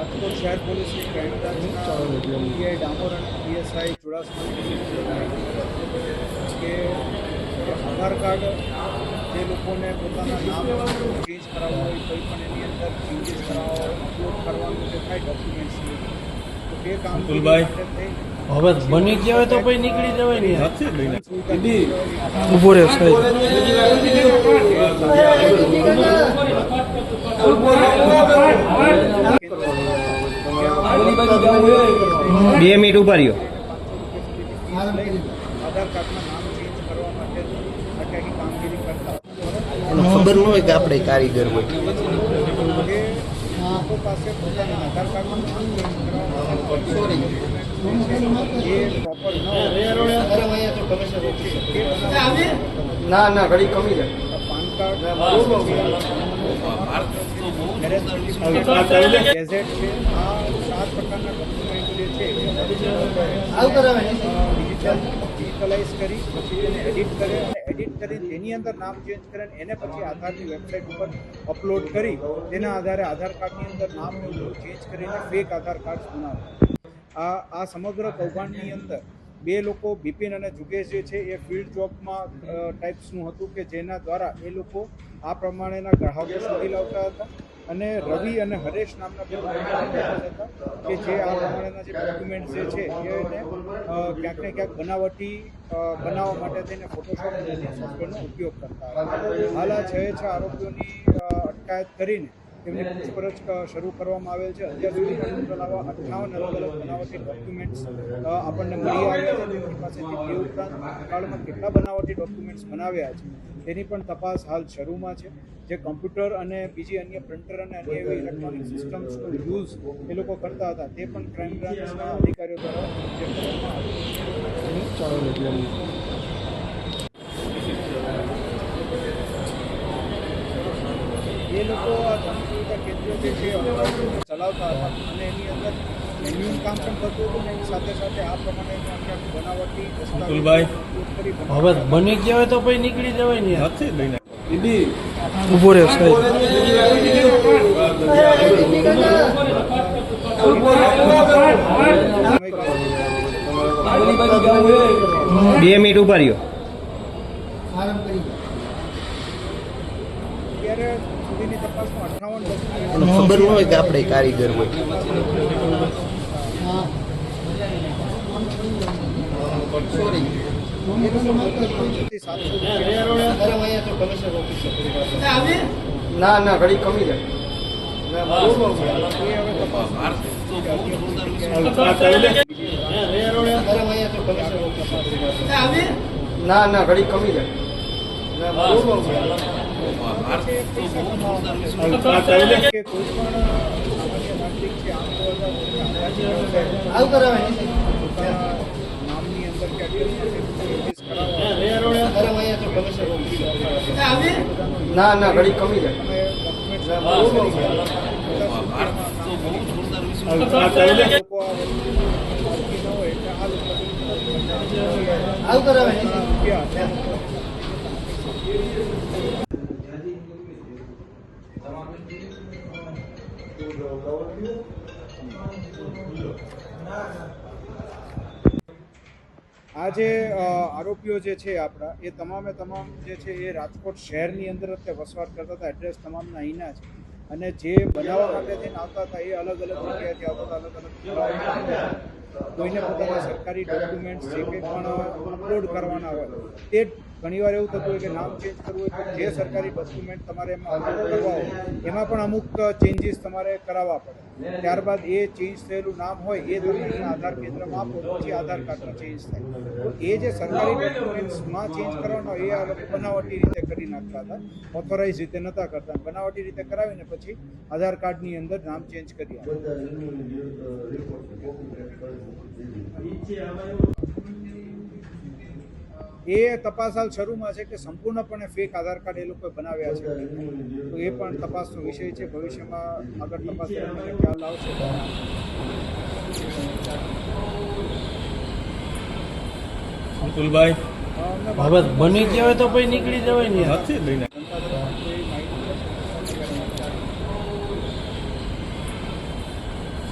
રાજકોટ શહેર પોલીસની crime PI Damor અને પીએસઆઈ ચુડાસમાની કે આધાર કાર્ડ જે લોકોને પોતાના નામ ચેન્જ કરાવવા હોય કોઈ પણ એની અંદર ચેન્જીસ કરાવવા હોય અપલોડ કરવાનું જે થાય ડોક્યુમેન્ટ્સ તો તે કામ અતુલભાઈ. હવે બની ગયા તો પછી નીકળી જવાય ને. ઊભો રહે સાહેબ. બે મિનિટ ઊભા રહ્યો. ખબર ન હોય કે આપણે કારીગર હોય. ન હોય ના ના ઘડી કમી જાય પાન કાર્ડ સાત પ્રકારના ડોક્યુમેન્ટ જે છે ડિજિટલ એડિટ કરી તેની અંદર નામ ચેન્જ કરે એને પછી આધારની વેબસાઇટ ઉપર અપલોડ કરી તેના આધારે આધાર કાર્ડની અંદર નામ ચેન્જ કરીને ફેક આધાર કાર્ડ બનાવે આ આ સમગ્ર કૌભાંડની અંદર બે લોકો બિપિન અને જુગેશ જે છે એ ફિલ્ડ જોબમાં ટાઈપ્સનું હતું કે જેના દ્વારા એ લોકો આ પ્રમાણેના ગ્રાહકો શોધી લાવતા હતા. અને રવિ અને હરેશ નામના બે હતા કે જે આ પ્રમાણેના જે ડોક્યુમેન્ટ જે છે એને ક્યાંક ને ક્યાંક બનાવટી બનાવવા માટે થઈને ફોટોશોપ સોફ્ટવેરનો ઉપયોગ કરતા હતા. હાલ આ છ છ આરોપીઓની અટકાયત કરીને તેમની પૂછપરછ શરૂ કરવામાં આવેલ છે. અત્યાર સુધી અઠ્ઠાવન અલગ અલગ બનાવટી ડોક્યુમેન્ટ્સ આપણને મળી આવ્યા છે. તેમની પાસેથી તે ઉપરાંત કાળમાં કેટલા બનાવટી ડોક્યુમેન્ટ્સ બનાવ્યા છે તેની પણ તપાસ હાલ શરૂમાં છે. જે કમ્પ્યુટર અને બીજી અન્ય પ્રિન્ટર અને અન્ય એવી ઇલેક્ટ્રોનિક સિસ્ટમ્સનો યુઝ એ લોકો કરતા હતા. તે પણ ક્રાઇમ બ્રાન્ચના અધિકારીઓ દ્વારા ચેક કરવામાં આવ્યું એ લોકો આ જનસુવિધા જે છે ચલાવતા હતા. અને એની અંદર મેન્યુઅલ કામ પણ થતું હતું. ને એની સાથે સાથે આ પ્રમાણે આખી આખી બનાવટી અતુલભાઈ. હવે બની ગયા હોય તો પછી નીકળી જવાય ને યાર. ઊભો રહે સાહેબ બે મિનિટ ઊભા રહ્યો સુધીની તપાસમાં અઠ્ઠાવન એને ખબર ન હોય કે આપણે કારીગર હોય. ના ના ઘડી કમી જાય ના ના ઘડી કમી જાય કરાવે ના ના ઘડી કમી જાય. આવું document આ જે આરોપીઓ જે છે આપણા, એ તમામે તમામ જે છે એ રાજકોટ શહેરની અંદર અત્યારે વસવાટ કરતા હતા એડ્રેસ તમામના અહીંના છે અને જે બનાવવા માટે થઈને આવતા હતા, એ અલગ અલગ જગ્યાએથી આવતા હતા અલગ અલગ. કોઈને પોતાના સરકારી ડોક્યુમેન્ટ્સ જે કંઈ પણ અપલોડ કરવાના હોય, તે ઘણીવાર એવું થતું હોય કે નામ ચેન્જ કરવું હોય તો જે સરકારી ડોક્યુમેન્ટ તમારે એમાં અપલોડ કરવા હોય, એમાં પણ અમુક ચેન્જીસ તમારે કરાવવા પડે. ત્યારબાદ એ ચેન્જ થયેલું નામ હોય, એ તમે આધાર કેન્દ્રમાં આપો, પછી આધાર કાર્ડમાં ચેન્જ થાય. તો એ જે સરકારી ડોક્યુમેન્ટ્સમાં ચેન્જ કરવાનો એ આ લોકો બનાવટી રીતે કરી નાખતા હતા ઓથોરાઇઝ રીતે નહોતા કરતા. બનાવટી રીતે કરાવીને પછી આધાર કાર્ડની અંદર નામ ચેન્જ કરી આપે. એ તપાસ હાલ શરૂમાં છે કે સંપૂર્ણપણે ફેક આધાર કાર્ડ એ લોકોએ બનાવ્યા છે. તો એ પણ તપાસનો વિષય છે. ભવિષ્યમાં આગળ તપાસ ખ્યાલ આવશે. અતુલભાઈ? હવે બની જવાય તો પછી નીકળી જવાય ને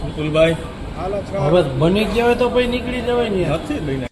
સંતુલભાઈ હવે બની ગયા હોય તો પછી નીકળી જવાય ને યાર. નથી લઈને